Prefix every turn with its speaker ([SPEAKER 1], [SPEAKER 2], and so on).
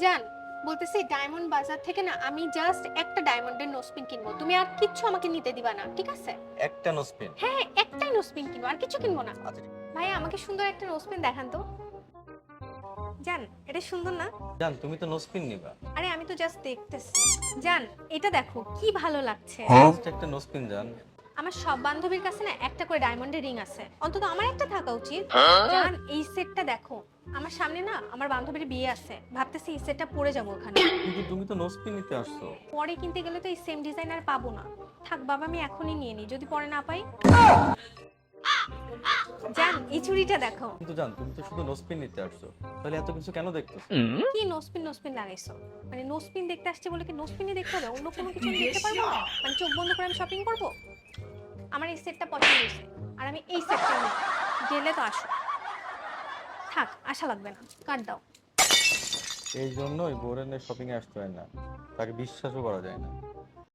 [SPEAKER 1] জান বলতেছি ডায়মন্ড বাজার থেকে না আমি জাস্ট একটা ডায়মন্ডের নোসপিন কিনবো। তুমি আর কিচ্ছু আমাকে নিতে দিবা না ঠিক আছে?
[SPEAKER 2] একটা নোসপিন
[SPEAKER 1] হ্যাঁ একটাই নোসপিন কিনবো আর কিছু কিনবো না।
[SPEAKER 2] আচ্ছা
[SPEAKER 1] ভাই আমাকে সুন্দর একটা নোসপিন দেখান তো। জান এটা সুন্দর না?
[SPEAKER 2] জান তুমি তো নোসপিন নিবা।
[SPEAKER 1] আরে আমি তো জাস্ট দেখতেছি। জান এটা দেখো কি ভালো লাগছে।
[SPEAKER 2] জাস্ট একটা নোসপিন জান।
[SPEAKER 1] আমার সব বান্ধবীর কাছে না একটা করে ডায়মন্ডের রিং আছে। অন্তত আমার একটা থাকা উচিত। জান এই সেটটা দেখো। আমার সামনে না আমার বান্ধবীর বিয়ে আছে। ভাবতেছি এই সেটটা পরে যাব ওখানে।
[SPEAKER 2] কিন্তু তুমি তো নোসপিন নিতে আসছো।
[SPEAKER 1] পরে কিনতে গেলে তো এই সেম ডিজাইন আর পাবো না। থাক বাবা আমি এখনই নিয়ে নিই। যদি পরে না পাই। জান এই চুড়িটা দেখো।
[SPEAKER 2] কিন্তু জান তুমি তো শুধু নোসপিন নিতে আসছো। তাহলে এত কিছু কেন দেখতেছো?
[SPEAKER 1] কি নোস পিন নোসপিন নোসপিন লাগাইছো? মানে নোসপিন দেখতে আসছে বলে কি নোস নোসপিনই দেখতে হবে? অন্য কোনো কিছু দেখতে পারব? না মানে চোখ বন্ধ করে আমি শপিং করব? আমার এই সেটটা পছন্দ হয়েছে। আর আমি এই সেটটা গেলে তো আসো। থাক, আশা লাগবে না। কাট দাও।
[SPEAKER 2] এই জন্যই বোরেনের শপিং এ আসতে হয় না। তাকে বিশ্বাসও করা যায় না।